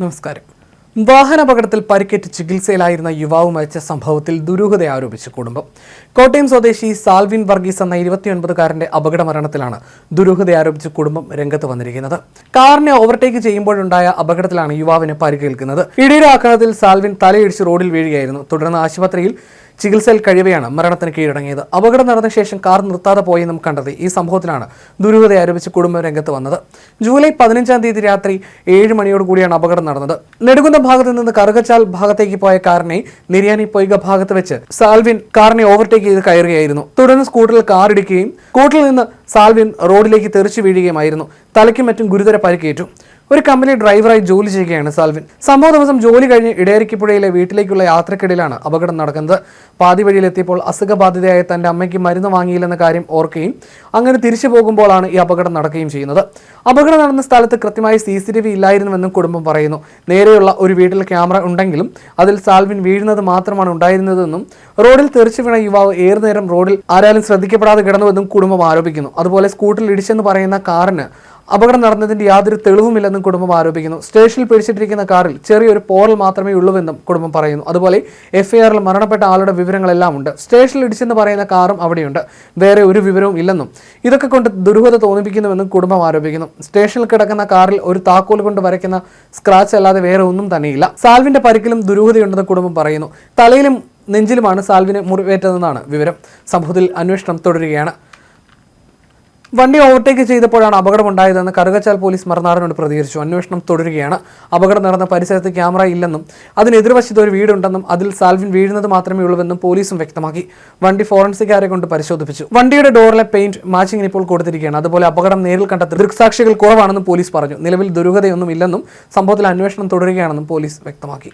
നമസ്കാരം. വാഹനാപകടത്തിൽ പരിക്കേറ്റ് ചികിത്സയിലായിരുന്ന യുവാവ് മരിച്ച സംഭവത്തിൽ ദുരൂഹത ആരോപിച്ച് കുടുംബം. കോട്ടയം സ്വദേശി സാൽവിൻ വർഗീസ് എന്ന ഇരുപത്തിയൊൻപതുകാരന്റെ അപകട മരണത്തിലാണ് ദുരൂഹത ആരോപിച്ച് കുടുംബം രംഗത്ത് വന്നിരിക്കുന്നത്. കാറിനെ ഓവർടേക്ക് ചെയ്യുമ്പോഴുണ്ടായ അപകടത്തിലാണ് യുവാവിന് പരിക്കേൽക്കുന്നത്. ഇടിയുടെ ആക്രമണത്തിൽ സാൽവിൻ തലയിടിച്ച് റോഡിൽ വീഴുകയായിരുന്നു. തുടർന്ന് ആശുപത്രിയിൽ ചികിത്സയിൽ കഴിവെയാണ് മരണത്തിന് കീഴടങ്ങിയത്. അപകടം നടന്ന ശേഷം കാർ നിർത്താതെ പോയെന്നും കണ്ടെത്തി. ഈ സംഭവത്തിലാണ് ദുരൂഹത ആരോപിച്ച് കുടുംബം രംഗത്ത് വന്നത്. ജൂലൈ പതിനഞ്ചാം തീയതി രാത്രി ഏഴ് മണിയോട് കൂടിയാണ് അപകടം നടന്നത്. നെടുകുന്ന ഭാഗത്ത് നിന്ന് കറുകച്ചാൽ ഭാഗത്തേക്ക് പോയ കാറിനെ നിര്യാനി പൊയ്ക ഭാഗത്ത് വെച്ച് സാൽവിൻ കാറിനെ ഓവർടേക്ക് ചെയ്ത് കയറുകയായിരുന്നു. തുടർന്ന് സ്കൂട്ടറിൽ കാർ ഇടിക്കുകയും സ്കൂട്ടറിൽ നിന്ന് സാൽവിൻ റോഡിലേക്ക് തെറിച്ചു വീഴുകയുമായിരുന്നു. തലയ്ക്കും മറ്റും ഗുരുതര പരിക്കേറ്റു. ഒരു കമ്പനി ഡ്രൈവറായി ജോലി ചെയ്യുകയാണ് സാൽവിൻ. സംഭവ ദിവസം ജോലി കഴിഞ്ഞ് ഇടയരിക്കപ്പുഴയിലെ വീട്ടിലേക്കുള്ള യാത്രക്കിടയിലാണ് അപകടം നടക്കുന്നത്. പാതി വഴിയിലെത്തിയപ്പോൾ അസുഖബാധിതയായ തന്റെ അമ്മയ്ക്ക് മരുന്ന് വാങ്ങിയില്ലെന്ന കാര്യം ഓർക്കുകയും അങ്ങനെ തിരിച്ചു പോകുമ്പോഴാണ് ഈ അപകടം നടക്കുകയും ചെയ്യുന്നത്. അപകടം നടന്ന സ്ഥലത്ത് കൃത്യമായി സി സി ടി വി ഇല്ലായിരുന്നുവെന്നും കുടുംബം പറയുന്നു. നേരെയുള്ള ഒരു വീട്ടിൽ ക്യാമറ ഉണ്ടെങ്കിലും അതിൽ സാൽവിൻ വീഴുന്നത് മാത്രമാണ് ഉണ്ടായിരുന്നതെന്നും റോഡിൽ തെറിച്ചു വീണ യുവാവ് ഏറെ നേരം റോഡിൽ ആരാലും ശ്രദ്ധിക്കപ്പെടാതെ കിടന്നുവെന്നും കുടുംബം ആരോപിക്കുന്നു. അതുപോലെ സ്കൂട്ടറിൽ ഇടിച്ചെന്ന് പറയുന്ന കാറിന് അപകടം നടന്നതിന്റെ യാതൊരു തെളിവുമില്ലെന്നും കുടുംബം ആരോപിക്കുന്നു. സ്റ്റേഷനിൽ പിടിച്ചിട്ടിരിക്കുന്ന കാറിൽ ചെറിയൊരു പോറൽ മാത്രമേ ഉള്ളൂവെന്നും കുടുംബം പറയുന്നു. അതുപോലെ എഫ്ഐആറിൽ മരണപ്പെട്ട ആളുടെ വിവരങ്ങളെല്ലാം ഉണ്ട്. സ്റ്റേഷനിൽ ഇടിച്ചെന്ന് പറയുന്ന കാറും അവിടെയുണ്ട്. വേറെ ഒരു വിവരവും ഇല്ലെന്നും ഇതൊക്കെ കൊണ്ട് ദുരൂഹത തോന്നിപ്പിക്കുന്നുവെന്നും കുടുംബം ആരോപിക്കുന്നു. സ്റ്റേഷനിൽ കിടക്കുന്ന കാറിൽ ഒരു താക്കോൽ കൊണ്ട് വരയ്ക്കുന്ന സ്ക്രാച്ച് അല്ലാതെ വേറെ ഒന്നും തന്നെയില്ല. സാൽവിന്റെ പരിക്കിലും ദുരൂഹതയുണ്ടെന്ന് കുടുംബം പറയുന്നു. തലയിലും നെഞ്ചിലുമാണ് സാൽവിനെ മുറിവേറ്റതെന്നാണ് വിവരം. സംഭവത്തിൽ അന്വേഷണം തുടരുകയാണ്. വണ്ടി ഓവർടേക്ക് ചെയ്തപ്പോഴാണ് അപകടമുണ്ടായതെന്ന് കറുകച്ചാൽ പോലീസ് മറുനാടനോട് പ്രതികരിച്ചു. അന്വേഷണം തുടരുകയാണ്. അപകടം നടന്ന പരിസരത്ത് ക്യാമറ ഇല്ലെന്നും അതിന് എതിർവശത്ത് ഒരു വീടുണ്ടെന്നും അതിൽ സാൽവിൻ വീഴുന്നത് മാത്രമേ ഉള്ളൂവെന്നും പോലീസും വ്യക്തമാക്കി. വണ്ടി ഫോറൻസിക്കാരെ കൊണ്ട് പരിശോധിപ്പിച്ചു. വണ്ടിയുടെ ഡോറിലെ പെയിന്റ് മാച്ചിങ്ങിന് ഇപ്പോൾ കൊടുത്തിരിക്കുകയാണ്. അതുപോലെ അപകടം നേരിൽ കണ്ട ദൃക്സാക്ഷികൾ കുറവാണെന്നും പോലീസ് പറഞ്ഞു. നിലവിൽ ദുരൂഹതയൊന്നും ഇല്ലെന്നും സംഭവത്തിൽ അന്വേഷണം തുടരുകയാണെന്നും പോലീസ് വ്യക്തമാക്കി.